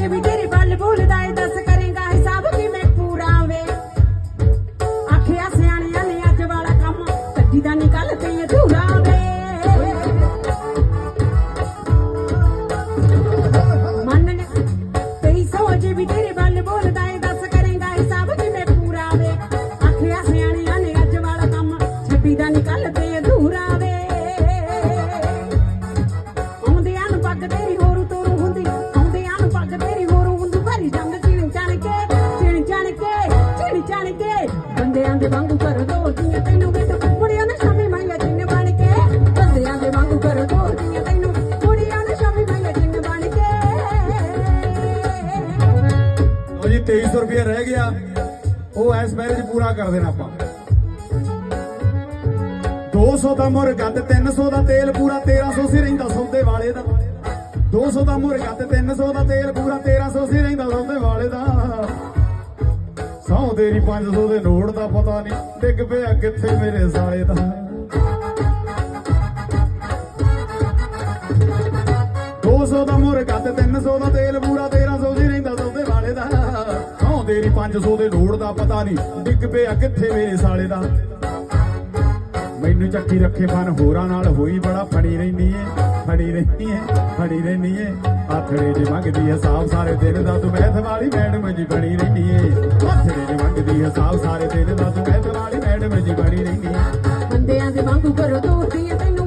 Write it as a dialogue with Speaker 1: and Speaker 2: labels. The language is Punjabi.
Speaker 1: ਜੇ ਵੀ ਤੇਰੇ ਵੱਲ ਬੋਲਦਾ ਏ, ਦੱਸ ਕਰੇਗਾ ਹਿਸਾਬ ਕਿਵੇਂ ਪੂਰਾ ਵੇ। ਆਖਿਆ ਸਿਆਣਿਆਂ ਨੇ ਅੱਜ ਵਾਲਾ ਕੰਮ ਕੱਢੀ ਦਾ ਨਿਕਲ ਤੇ ਅਧੂਰਾ ਵੇ। ਮੰਨ ਲੈ, ਤੇਰੀ ਸੋਚ ਵੀ ਤੇਰੇ ਵੱਲ ਬੋਲਦਾ ਏ, ਦੱਸ ਕਰੇਗਾ ਹਿਸਾਬ ਕਿਵੇਂ ਪੂਰਾ ਵੇ। ਆਖਿਆ ਸਿਆਣਿਆਂ ਨੇ ਅੱਜ ਵਾਲਾ ਕੰਮ ਛੱਡੀ ਦਾ ਨਿਕਲ ਬੰਦਿਆਂ ਦੇ ਵਾਂਗੂ ਕਰ ਦੋਦੀਆਂ ਤੈਨੂੰ ਵਿੱਚ ਕੁੜੀਆਂ ਨੇ ਸ਼ਾਮੀ ਮਾਈਆ ਜਿੰਨ ਬਣ ਕੇ। ਬੰਦਿਆਂ ਦੇ ਵਾਂਗੂ ਕਰ ਦੋਦੀਆਂ ਤੈਨੂੰ, ਕੁੜੀਆਂ ਨੇ ਸ਼ਾਮੀ ਮਾਈਆ ਜਿੰਨ ਬਣ ਕੇ।
Speaker 2: ਲਓ ਜੀ 2300 ਰੁਪਏ ਰਹਿ ਗਿਆ। ਉਹ ਐਸ ਮੈਰਿਜ ਪੂਰਾ ਕਰ ਦੇਣਾ ਆਪਾਂ। 200 ਦਾ ਮੁਰਗਾ ਤੇ 300 ਦਾ ਤੇਲ ਪੂਰਾ 1300 ਸੀ ਰਹਿੰਦਾ ਸੌਦੇ ਵਾਲੇ ਦਾ। 200 ਦਾ ਮੁਰਗਾ ਤੇ 300 ਦਾ ਤੇਲ ਪੂਰਾ 1300 ਸੀ ਰਹਿੰਦਾ ਸੌਦੇ ਵਾਲੇ ਦਾ। ਤੇਰੀ 500 ਦੇ ਨੋਟ ਦਾ ਪਤਾ ਨਹੀਂ। ਡਿੱਗ ਪਿਆ ਕਿੱਥੇ ਮੇਰੇ ਸਾਲੇ ਦਾ। 200 ਦਾ ਮੁਰਗਾ ਤੇ 300 ਦਾ ਤੇਲ, ਪੂਰਾ 1300 ਦੀ ਰਹਿੰਦਾ ਸੌਦੇ ਵਾਲੇ ਦਾ। ਹਾਂ ਤੇਰੀ 500 ਦੇ ਲੋੜ ਦਾ ਪਤਾ ਨਹੀਂ। ਡਿੱਗ ਪਿਆ ਕਿੱਥੇ ਮੇਰੇ ਸਾਲੇ ਦਾ। ਮੈਨੂੰ ਚੱਕੀ ਰੱਖੇ ਫਨ, ਹੋਰਾਂ ਨਾਲ ਹੋਈ ਬੜਾ ਫੜੀ ਰਹਿੰਦੀ ਏ। ਖੜੀ ਰਹਿਨੀ ਐ ਖੜੀ ਰਹਿਨੀ ਐ ਆਥੜੇ ਦੀ ਮੰਗਦੀ ਐ ਸਾਫ਼ ਸਾਰੇ ਦਿਨ ਦਾ ਤੂੰ ਮੈਥ ਵਾਲੀ ਮੈਡਮ ਜੀ ਬਣੀ ਰਹਿਨੀ ਐ ਆਥੜੇ ਦੀ ਮੰਗਦੀ ਐ ਸਾਫ਼ ਸਾਰੇ ਦਿਨ ਦਾ ਤੂੰ ਮੈਥ ਵਾਲੀ ਮੈਡਮ ਜੀ ਬਣੀ ਰਹਿਨੀ ਐ
Speaker 1: ਬੰਦਿਆਂ ਦੇ ਵਾਂਗੂ ਕਰੋ ਦੋਸਤੀ ਤੈਨੂੰ